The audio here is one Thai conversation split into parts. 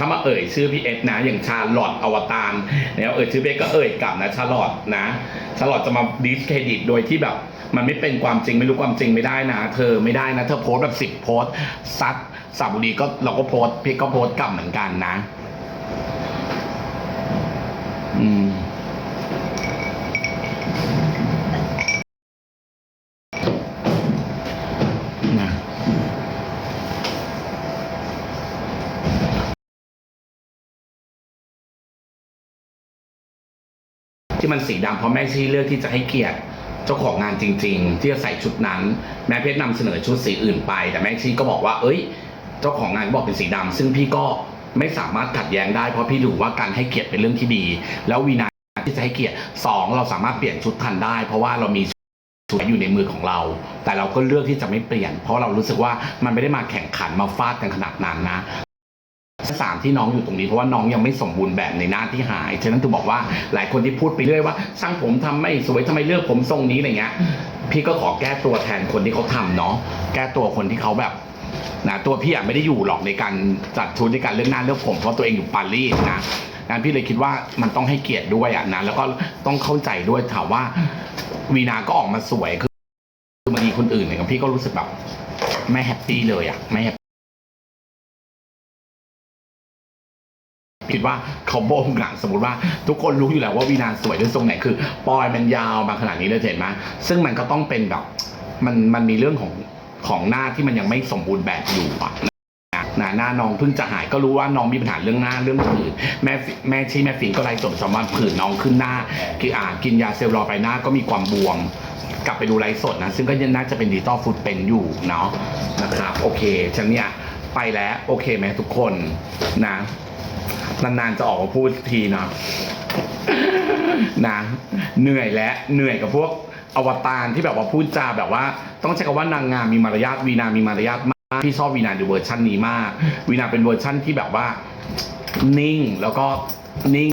ถ้ามาเอ่ยชื่อพี่เอ็ดนะอย่างชาลอตอวตารแล้วเอ่ยชื่อพี่เอสก็เอ่ยกลับนะชาลอตนะชาลอตจะมาดิสเครดิตโดยที่แบบ มันไม่เป็นความจริงไม่รู้ความจริงไม่ได้นะ เธอไม่ได้นะ เธอโพสแบบสิบโพสซัดสาบุรีก็เราก็โพสพี่ก็โพสกลับเหมือนกันนะ ที่มันสีดำเพราะแม่ชี่เลือกที่จะให้เกียรติเจ้าของงานจริง ๆ ที่จะใส่ชุดนั้น แม่เพชรนำเสนอชุดสีอื่นไป แต่แม่ชี่ก็บอกว่า เอ้ย เจ้าของงานก็บอกเป็นสีดำซึ่งพี่ก็ไม่สามารถขัดแย้งได้เพราะพี่รู้ว่าการให้เกียรติเป็นเรื่องที่ดี แล้ววีนาที่จะให้เกียรติสองเราสามารถเปลี่ยนชุดทันได้ เพราะว่าเรามีชุดอยู่ในมือของเรา แต่เราก็เลือกที่จะไม่เปลี่ยน เพราะเรารู้สึกว่ามันไม่ได้มาแข่งขันมาฟาดกันขนาดนั้นนะ สามที่น้องอยู่ตรงนี้เพราะว่าน้องยังไม่สมบูรณ์แบบในหน้าที่หาย ฉะนั้นถึงบอกว่าหลายคนที่พูดไปเรื่อยว่าช่างผมทำไม่สวยทำไมเลือกผมทรงนี้อะไรเงี้ย พี่ก็ขอแก้ตัวแทนคนที่เขาทำเนาะแก้ตัวคนที่เขาแบบนะตัวพี่อะไม่ได้อยู่หรอกในการจัดชุดในการเลือกหน้าเลือกผมเพราะตัวเองอยู่ปารีสนะงั้นพี่เลยคิดว่ามันต้องให้เกียรติด้วยอะนะแล้วก็ต้องเข้าใจด้วยถามว่าวีนาก็ออกมาสวยคือคือบางทีคนอื่นเนี่ยพี่ก็รู้สึกแบบไม่แฮปปี้เลยอะไม่แฮป คิดว่าเขาโบงหลังสมมติว่าทุกคนรู้อยู่แล้วว่าวีนาสวยด้วยทรงไหนคือ ปอยมันยาวมาขนาดนี้เลยเห็นไหมซึ่งมันก็ต้องเป็นแบบมันมันมีเรื่องของของหน้าที่มันยังไม่สมบูรณ์แบบอยู่อะนะหน้าน้องเพิ่งจะหายก็รู้ว่าน้องมีปัญหาเรื่องหน้าเรื่องผื่นแม่แม่ชี้แม่ฟินก็ไล่สดสมวันผื่นน้องขึ้นหน้ากิอ่ากินยาเซลล์รอไปหน้าก็มีความบวมกลับไปดูไลฟ์สดนะ ซึ่งก็ยังน่าจะเป็นดิจิตอลฟุตเป็นอยู่เนาะนะครับโอเคฉันเนี่ยไปแล้วโอเคไหมทุกคนนะ นานๆจะออกมาพูดทีนะนะเหนื่อยและเหนื่อยกับพวกอวตารที่แบบว่าพูดจาแบบว่า ต้องใช้คำว่านางงามมีมารยาทวีนามีมารยาทมากพี่ชอบวีนาดูเวอร์ชันนี้มากวีนาเป็นเวอร์ชันที่แบบว่า นิ่งแล้วก็นิ่ง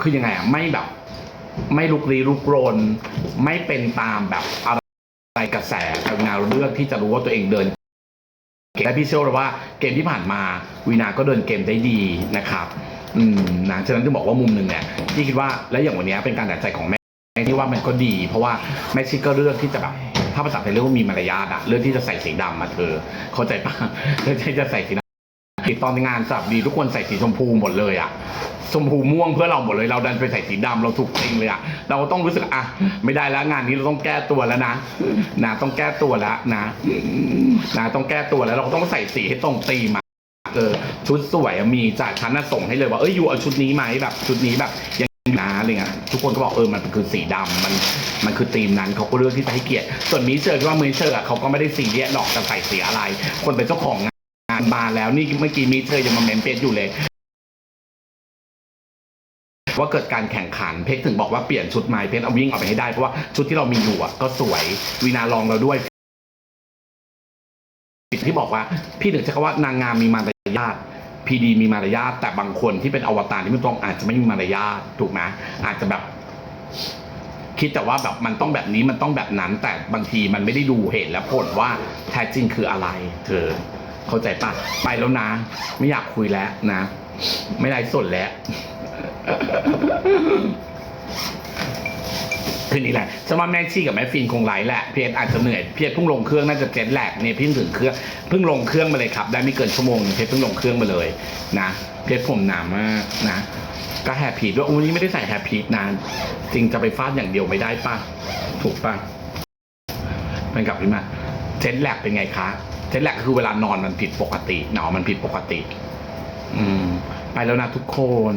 คือยังไงอะไม่แบบ ไม่ลุกลี้ลุกรน ไม่เป็นตามแบบอะไรกระแสแต่วีนาเลือกที่จะรู้ว่าตัวเองเดิน และพี่เชื่อเลยว่าเกมที่ผ่านมาวีนาก็เดินเกมได้ดีนะครับอืมนะฉะนั้นจะบอกว่ามุมหนึ่งเนี่ยที่คิดว่าและอย่างวันนี้เป็นการตัดใจของแม่ที่ว่ามันก็ดี เพราะว่าแม่ชิก็เลือกที่จะแบบถ้าภาษาไทยเรียกว่ามีมารยาทอะเลือกที่จะใส่สีดำมาเธอ เข้าใจปะเลือกที่จะใส่สีดำ ตอนในงานสับดีทุกคนใส่สีชมพูหมดเลยอะชมพูม่วงเพื่อเราหมดเลยเราดันไปใส่สีดำเราถูกติงเลยอะเราก็ต้องรู้สึกอะไม่ได้แล้วงานนี้เราต้องแก้ตัวแล้วนะนะต้องแก้ตัวแล้วนะนะต้องแก้ตัวแล้วเราต้องใส่สีให้ตรงตีมอะเออชุดสวยมีจากฉันน่ะส่งให้เลยว่าเอ้ยอยู่เอาชุดนี้ไหมแบบ ชุดนี้แบบยังนะอะไรเงี้ยทุกคนก็บอกเออมันคือสีดำมันมันคือธีมนั้นเขาก็เลือกที่จะให้เกียรติส่วนมิเชอร์ที่ว่ามิเชอร์อะเขาก็ไม่ได้สีเรียสหรอกจะใส่สีอะไร คนเป็นเจ้าของานมาแล้วนี่เมื่อกี้มิเชอยังมาเมนเพจอยู่เลย ว่าเกิดการแข่งขันเพชรถึงบอกว่าเปลี่ยนชุดไม้เพชรเอาวิ่งออกไปให้ได้เพราะว่าชุดที่เรามีอยู่อะก็สวยวีนาลองเราด้วยที่บอกว่าพี่ถึงใช้คำว่านางงามมีมารยาทพีดีมีมารยาทแต่บางคนที่เป็นอวตารที่ไม่ตรงอาจจะไม่มีมารยาทถูกไหมอาจจะแบบ คิดแต่ว่าแบบมันต้องแบบนี้มันต้องแบบนั้น แต่บางทีมันไม่ได้ดูเหตุและผลว่าแท้จริงคืออะไร เธอ เข้าใจปะไปแล้วนะ ไม่อยากคุยแล้วนะ ไม่ได้สดแล้วคืนนี้แหละฉันว่าแม่ชี่กับแม่ฟินคงไลฟ์แหละ เพียรอาจจะเหนื่อย เพียรเพิ่งลงเครื่องน่าจะเจ็ตแลกเนี่ยเพิ่งถึงเครื่อง เพิ่งลงเครื่องมาเลยครับ ได้ไม่เกินชั่วโมงหนึ่งเพียรเพิ่งลงเครื่องมาเลยนะ เพียรผมหนามากนะ ก็แฮปปี้ด้วยวันนี้ไม่ได้ใส่แฮปปี้นาน จริงจะไปฟาดอย่างเดียวไม่ได้ป่ะ ถูกป่ะเป็นกับพี่มา เจ็ตแลกเป็นไงคะ เจ็ตแลกคือเวลานอนมันผิดปกติหนาวมันผิดปกติ อืม ไปแล้วนะทุกคน